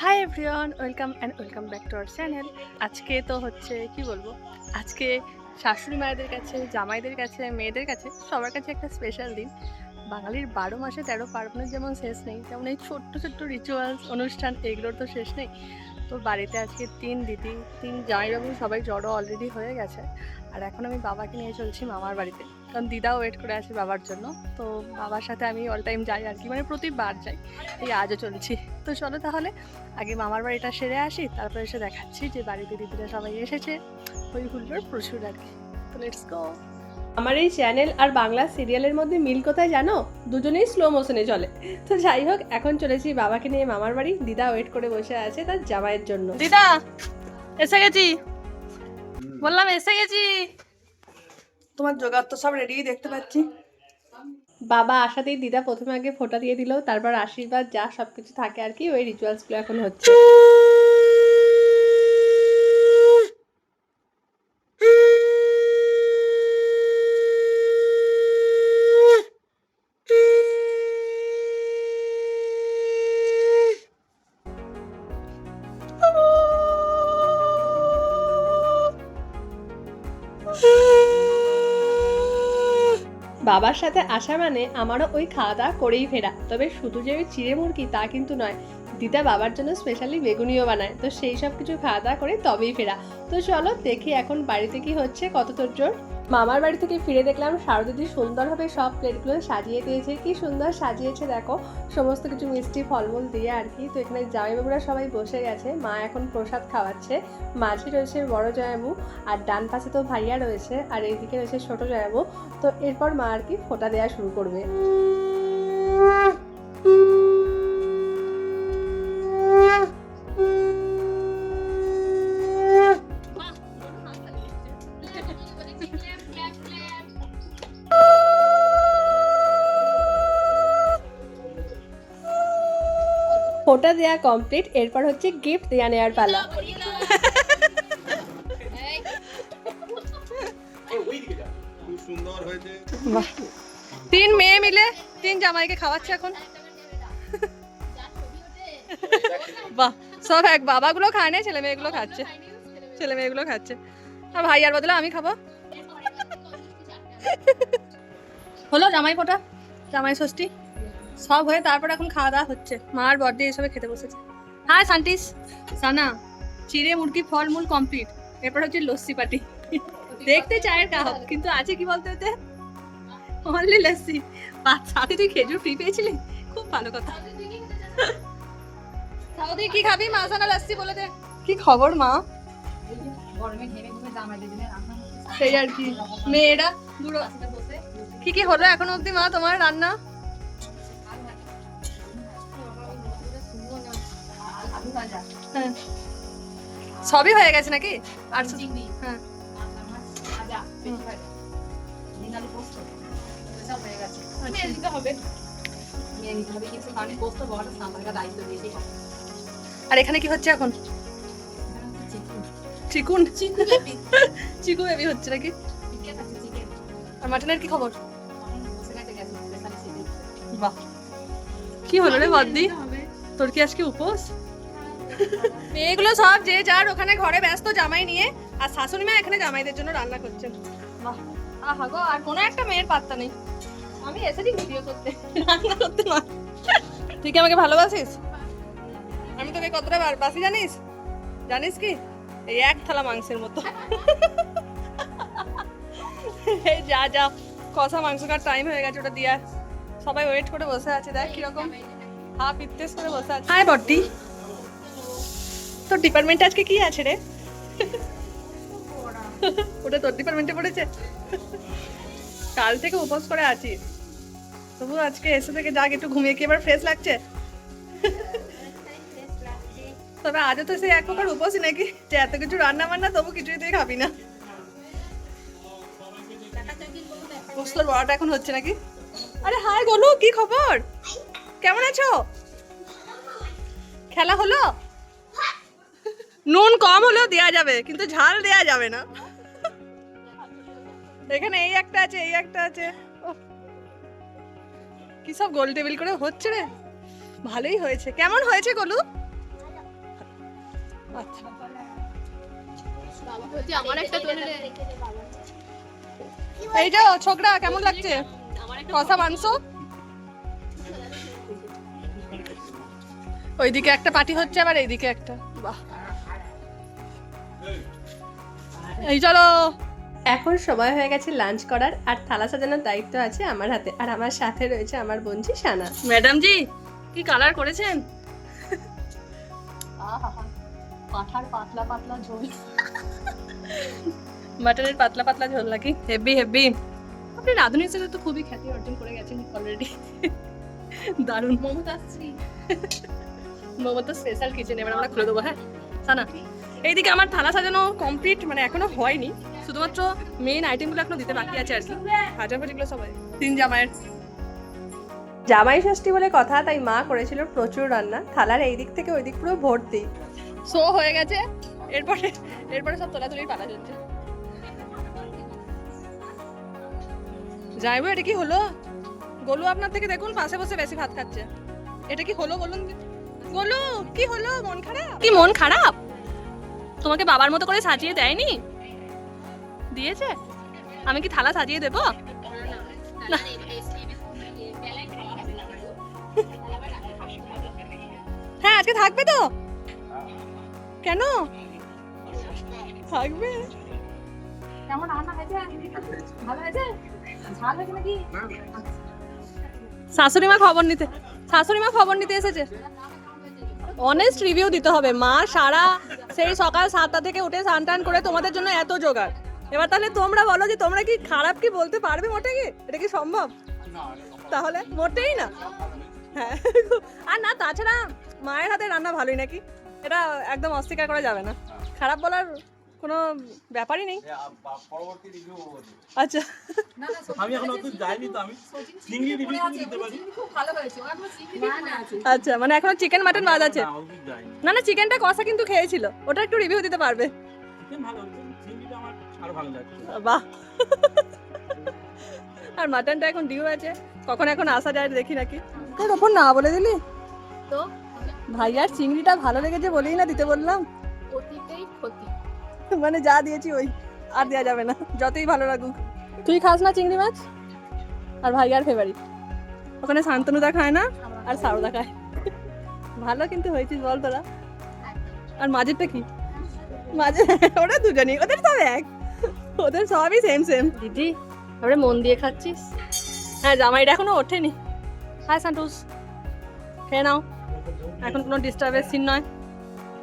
Hi everyone welcome and welcome back to our channel আজকে তো হচ্ছে, কি বলব? আজকে শাশুড়ি মায়েদের কাছে, জামাইদের কাছে, মেয়েদের কাছে সবার কাছে একটা স্পেশাল দিন। বাঙালির বারো মাসে তেরো পার্বণের যেমন শেষ নেই, তেমন এই ছোট্ট ছোট্ট রিচুয়ালস অনুষ্ঠান, এগুলোর তো শেষ নেই। তো বাড়িতে আজকে তিন দিদি, তিন জামাইবাবু সবাই জড়ো অলরেডি হয়ে গেছে। আর এখন আমি বাবাকে নিয়ে চলছি মামার বাড়িতে। কারণ দিদাও ওয়েট করে আছে বাবার জন্য। তো বাবার সাথে আমি অল টাইম যাই আর কি মানে প্রতিবার যাই। এই আজও চলছি। তো চলো তাহলে আগে মামার বাড়িটা সেরে আসি তারপরে এসে দেখাচ্ছি যে বাড়িতে দিদিরা সবাই এসেছে। ওই হুল্লোর প্রচুর আর কি। তো লেটস গো আমার এই চ্যানেল আর বাংলা সিরিয়ালের মধ্যে মিল কোথায় জানো? দুজনেই স্লো মোশনে চলে। তো যাই হোক এখন চলেছি বাবাকে নিয়ে মামার বাড়ি। দিদা ওয়েট করে বসে আছে তার জামাইয়ের জন্য। দিদা এসে গেছি। বললাম এসে গেছি। তোমার জোগাড় তো সব রেডি দেখতে পাচ্ছি। বাবা আসাতেই দিদা প্রথমে আগে ফোটা দিয়ে দিল, তারপর আশীর্বাদ, যা সবকিছু থাকে আর কি, ওই রিচুয়ালসগুলো এখন হচ্ছে। বাবার সাথে আসা মানে আমারও ওই খাওয়া দাওয়া করেই ফেরা। তবে শুধু যে ওই চিড়ে মুরগি, তা কিন্তু নয়। দিদা বাবার জন্য স্পেশালি বেগুনিও বানায়। তো সেই সব কিছু খাওয়া দাওয়া করে তবেই ফেরা। তো চলো দেখি এখন বাড়িতে কি হচ্ছে। কত তোর জোর? মামার বাড়ি থেকে ফিরে দেখলাম শারদিদি সুন্দরভাবে সব প্লেটগুলো সাজিয়ে দিয়েছে। কি সুন্দর সাজিয়েছে দেখো। সমস্ত কিছু মিষ্টি ফলমূল দিয়ে আর কি। তো এখানে জামাইবাবুরা সবাই বসে গেছে। মা এখন প্রসাদ খাওয়াচ্ছে। মাঝে রয়েছে বড় জয়ামু আর ডান পাশে তো ভাইয়া রয়েছে আর এইদিকে রয়েছে ছোট জয়াবু তো এরপর মা আর কি ফোঁটা দেওয়া শুরু করবে। দেওয়া কমপ্লিট এরপর হচ্ছে গিফট দেওয়া নেওয়ার পালা। তিন মেয়ে মিলে তিন জামাইকে খাওয়াচ্ছে এখন। বাহ, সব এক বাবাগুলো খায় না ছেলে মেয়েগুলো খাচ্ছে। ছেলে মেয়েগুলো খাচ্ছে। আর ভাই আর বদলে আমি খাব। হলো জামাই ফোটা, জামাই ষষ্ঠী। সব হয়ে তারপর এখন খাওয়া দাওয়া হচ্ছে। মা আর বর্দি এসবে খেতে বসেছে। হ্যাঁ শান্তিস সানা চিড়ে মুরগি ফলমূল কমপ্লিট এরপর হচ্ছে লস্যি পাটি। দেখতে চায়ের কাপ কিন্তু আছে কি বলতে হতে? অনলি লস্যি। সাথে তুই খেজুর ফ্রি পেয়েছিলি? খুব ভালো কথা। সাউদি কি খাবি? মা সানা লস্যি বলে দে। কি খবর মা? সেই আর কি। মেয়েরা বুড়ো কি কি হলো এখনও অবধি মা? তোমার রান্না? সবই হয়ে গেছে নাকি? আর হ্যাঁ আর এখানে কি হচ্ছে এখন? চিকুন। চিকু বেবি হচ্ছে নাকি? আর মাটনের কি খবর? বাহ। কি হলো রে বদ্দি তোর কি আজকে উপোস? মেয়েগুলো সব যে যার ওখানে ঘরে ব্যস্ত জামাই নিয়ে, আর শাশুড়ি মা এখানে জামাইদের জন্য রান্না করছেন আহা গো, আর কোনো একটা মেয়ের পাত্তা নেই। আমি এসেছি ভিডিও করতে, রান্না করতে না তুই কি আমাকে ভালোবাসিস? আমি তোকে কতটা বাসি জানিস? জানিস কি? এই এক থালা মাংসের মতো। এই যা যা, কষা মাংস কার টাইম হয়ে গেছে, ওটা দিয়া সবাই ওয়েট করে বসে আছে, দেখ কীরকম। হাফ ইত্তেস করে বসে আছে। হাই বড্ডি তোর ডিপার্টমেন্টে আজকে কি আছে রে? ওটা তোর ডিপার্টমেন্টে পড়েছে? কাল থেকে উপোস করে আছি। তবু আজকে এসে থেকে যাক একটু ঘুমিয়ে কি এবার ফ্রেশ লাগছে? তবে আজও তো সেই এক প্রকার উপোসই নাকি? যে এত কিছু রান্না বান্না তবু কিছুই তুই খাবি না। পোস্তর বড়াটা এখন হচ্ছে নাকি? আরে হাই গোলু কি খবর? কেমন আছো? খেলা হলো? নুন কম হলেও দেয়া যাবে, কিন্তু ঝাল দেয়া যাবে না। এখানে এই একটা আছে, এই একটা আছে। কি সব গোল টেবিল করে হচ্ছে রে? ভালোই হয়েছে। কেমন হয়েছে গলু? আচ্ছা। এই যে ছোকরা, কেমন লাগছে? কষা মাংস? ওইদিকে একটা পার্টি হচ্ছে, আবার এইদিকে একটা। বাহ। এই চলো। এখন সময় হয়ে গেছে লাঞ্চ করার আর থালা সাজানোর দায়িত্ব আছে আমার হাতে। আর আমার সাথে রয়েছে আমার বোনজি সানা ম্যাডাম জি কি কালার করেছেন? পাঠার পাতলা পাতলা ঝোল। মাটনের পাতলা পাতলা ঝোল নাকি? হেভি হেভি আপনি রাঁধুনি হিসেবে তো খুবই খ্যাতি অর্জন করে গেছেন অলরেডি দারুণ। মমতাশ্রী। মোমো তো স্পেশাল কিচেন এবার আমরা খুলে দেবো হ্যাঁ? সানা এইদিকে আমার থালা সাজানো কমপ্লিট মানে এখনও হয়নি। শুধুমাত্র মেইন আইটেমগুলো এখনও দিতে বাকি আছে আর কি। ভাজা ভাজিগুলো সবাই তিন জামাইয়ের। জামাই ষষ্ঠী বলে কথা, তাই মা করেছিল প্রচুর রান্না। থালার এই দিক থেকে ওই দিক পুরো ভর্তি। শো হয়ে গেছে। এরপরে এরপরে সব তোলাতুলির পালা চলছে। যাইবো, এটা কি হলো? গোলু আপনার থেকে দেখুন, পাশে বসে বেশি ভাত খাচ্ছে। এটা কি হলো বলুন গোলু, কি হলো? মন খারাপ? কি মন খারাপ? তোমাকে বাবার মতো করে সাজিয়ে দেয়নি? দিয়েছে? আমি কি থালা সাজিয়ে দেবো। হ্যাঁ আজকে থাকবে তো? কেন? থাকবে? শাশুড়ি মা খবর নিতে শাশুড়ি মা খবর নিতে এসেছে। অনেস্ট রিভিউ দিতে হবে। মা সারা সেই সকাল সাতটা থেকে উঠে স্নান টান করে তোমাদের জন্য এত জোগাড়। এবার তাহলে তোমরা বলো যে তোমরা কি খারাপ কি বলতে পারবে মোটে কি? এটা কি সম্ভব? তাহলে মোটেই না। হ্যাঁ। আর না, তাছাড়া মায়ের হাতে রান্না ভালোই নাকি? এটা একদম অস্বীকার করা যাবে না। খারাপ বলার কোনো ব্যাপারই নেই। আচ্ছা। আমি এখন অত যাইনি তো আমি। চিংড়ি রিভিউ দিতে পারি। আচ্ছা মানে এখনও চিকেন মাটন বাদ আছে? না না না চিকেনটা কষা কিন্তু খেয়েছিল। ওটা একটু রিভিউ দিতে পারবে। চিকেন ভালো চিংড়িটা আমার আরও ভালো লাগছে। বাহ। আর মাটনটা এখন ডিউ আছে। কখন এখন আসা যায় দেখি নাকি। তোর ওপর না বলে দিলি? তো? ভাই আর চিংড়িটা ভালো লেগেছে বলেই না দিতে বললাম। অতীতেই ক্ষতি। মানে যা দিয়েছি ওই আর দেওয়া যাবে না যতই ভালো লাগুক। তুই খাস না চিংড়ি মাছ? আর ভাই আর ফেভারিট ওখানে শান্তনুদা খায় না? আর সারদা খায়। ভালো কিন্তু হয়েছিস বল তোরা। আর মাঝেরটা কি? মাঝে ওরা দুজনই ওদের সব এক। ওদের সবই সেম সেম দিদি এবারে মন দিয়ে খাচ্ছিস? হ্যাঁ জামাইটা এখনও ওঠেনি। হাই সান্টুস খেয়ে নাও। এখন কোনো ডিস্টার্বের সিন নয়।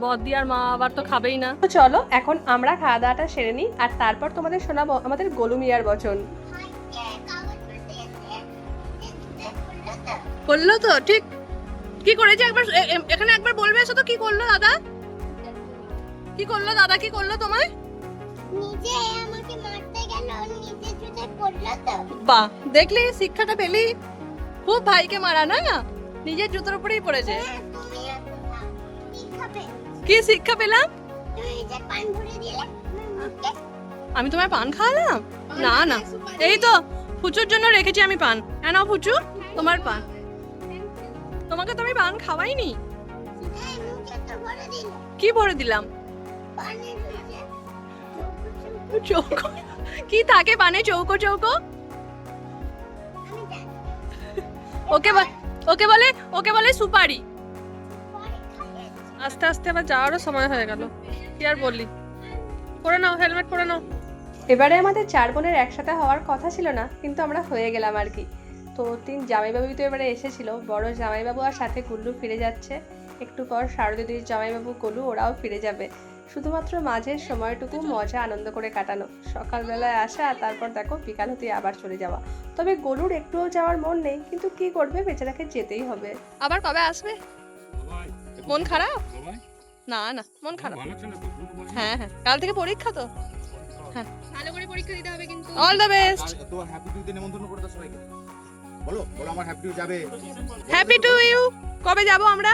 বদি আর মা আবার তো খাবেই না। তো চলো এখন আমরা খাওয়া দাওয়াটা সেরে নিই আর তারপর তোমাদের শোনাবো আমাদের গোলুমিয়ার বচন। করল তো ঠিক। কি করেছে একবার এখানে একবার বলবে এসো তো কি করল দাদা? কি করল দাদা কি করল তোমায়? নিজে আমাকে মারতে গেল নিজে জুতে পড়ল তো। বাহ দেখলি শিক্ষাটা পেলি খুব ভাইকে মারা না? নিজের জুতোর উপরেই পড়েছে। কি শিক্ষা পেলাম? আমি তোমায় পান খাওয়ালাম? না না। এই তো, ফুচুর জন্য রেখেছি আমি পান। হ্যাঁ ফুচু, তোমার পান। তোমাকে তো আমি পান খাওয়াইনি। কি ভরে দিলাম? চৌকো। কি থাকে পানে? চৌকো চৌকো। ওকে বল- ওকে বলে ওকে বলে সুপারি। আস্তে আস্তে আবার যাওয়ারও সময় হয়ে গেল। কি আর বললি? পরে নাও হেলমেট পরে নাও। এবারে আমাদের চার বোনের একসাথে হওয়ার কথা ছিল না কিন্তু আমরা হয়ে গেলাম আর কি। তো তিন জামাইবাবুই তো এবারে এসেছিল বড় জামাইবাবু আর সাথে কুল্লু ফিরে যাচ্ছে। একটু পর শারদিদির জামাইবাবু কলু ওরাও ফিরে যাবে। শুধুমাত্র মাঝের সময়টুকু মজা আনন্দ করে কাটানো। সকালবেলায় আসা তারপর দেখো বিকাল হতে আবার চলে যাওয়া। তবে গরুর একটুও যাওয়ার মন নেই কিন্তু কি করবে বেচারাকে যেতেই হবে। আবার কবে আসবে? মন খারাপ? না না মন খারাপ। হ্যাঁ হ্যাঁ কাল থেকে পরীক্ষা তো। হ্যাঁ। ভালো করে পরীক্ষা দিতে হবে কিন্তু। অল দ্য বেস্ট তো হ্যাপি টু তে নিমন্ত্রণ করে দাও সবাইকে। বলো বলো আমার হ্যাপি টু যাবে। হ্যাপি টু ইউ কবে যাব আমরা?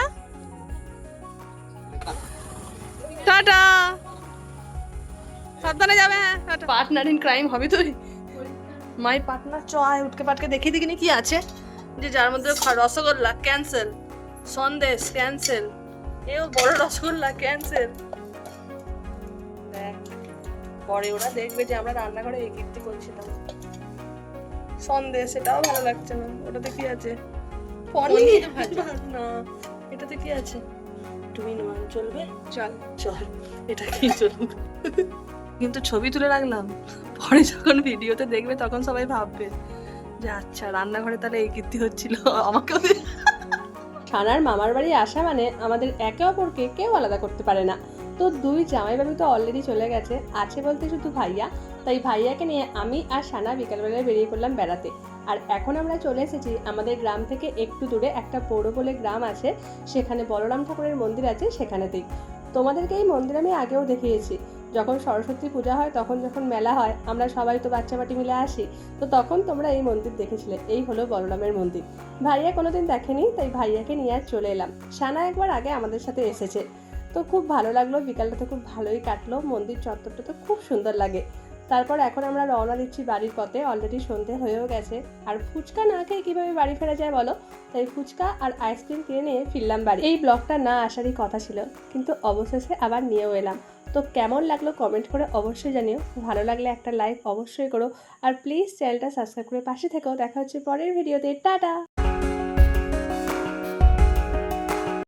টাটা। সাবধানে যাবে হ্যাঁ টাটা। পার্টনার ইন ক্রাইম হবে তুই। মাই পার্টনার চ আয় উঠকে পাটকে দেখিয়ে দিকিনি কি আছে। যে যার মধ্যে রসগোল্লা ক্যান্সেল সন্দেশ ক্যান্সেল এও বড় রসগোল্লা ক্যান্সেল দেখ পরে ওরা দেখবে যে আমরা রান্নাঘরে এই কীর্তি করছিলাম। সন্দেশ এটাও ভালো লাগছে না। ওটাতে কি আছে? পনির? না এটাতে কি আছে? তুমি নোয়ান চলবে? চল। চল এটা কি চলবে? কিন্তু ছবি তুলে রাখলাম। পরে যখন ভিডিওতে দেখবে তখন সবাই ভাববে যে আচ্ছা রান্নাঘরে তাহলে এই কীর্তি হচ্ছিল আমাকেও দে- ছানার মামার বাড়ি আসা মানে আমাদের একে অপরকে কেউ আলাদা করতে পারে না। তো দুই জামাইবাবু তো অলরেডি চলে গেছে, আছে বলতে শুধু ভাইয়া। তাই ভাইয়াকে নিয়ে আমি আর সানা বিকালবেলায় বেরিয়ে পড়লাম বেড়াতে। আর এখন আমরা চলে এসেছি আমাদের গ্রাম থেকে একটু দূরে একটা পৌর বলে গ্রাম আছে, সেখানে বলরাম ঠাকুরের মন্দির আছে সেখানেতেই। তোমাদেরকে এই মন্দির আমি আগেও দেখিয়েছি। যখন সরস্বতী পূজা হয়, তখন যখন মেলা হয়, আমরা সবাই তো বাচ্চা বাটি মিলে আসি, তো তখন তোমরা এই মন্দির দেখেছিলে। এই হলো বলরামের মন্দির। ভাইয়া কোনোদিন দেখেনি, তাই ভাইয়াকে নিয়ে আর চলে এলাম। সানা একবার আগে আমাদের সাথে এসেছে। তো খুব ভালো লাগল, বিকালটা তো খুব ভালোই কাটলো, মন্দির চত্বরটা তো খুব সুন্দর লাগে। তারপর এখন আমরা রওনা দিচ্ছি বাড়ির পথে অলরেডি সন্ধে হয়েও গেছে। আর ফুচকা না খেয়ে কীভাবে বাড়ি ফেরা যায় বলো? তাই ফুচকা আর আইসক্রিম কিনে নিয়ে ফিরলাম বাড়ি। এই ব্লগটা না আসারই কথা ছিল, কিন্তু অবশেষে আবার নিয়েও এলাম। তো কেমন লাগল কমেন্ট করে অবশ্যই জানিও। ভালো লাগলে একটা লাইক অবশ্যই করো। আর প্লিজ চ্যানেলটা সাবস্ক্রাইব করে পাশে থেকেও দেখা হচ্ছে পরের ভিডিওতে টাটা!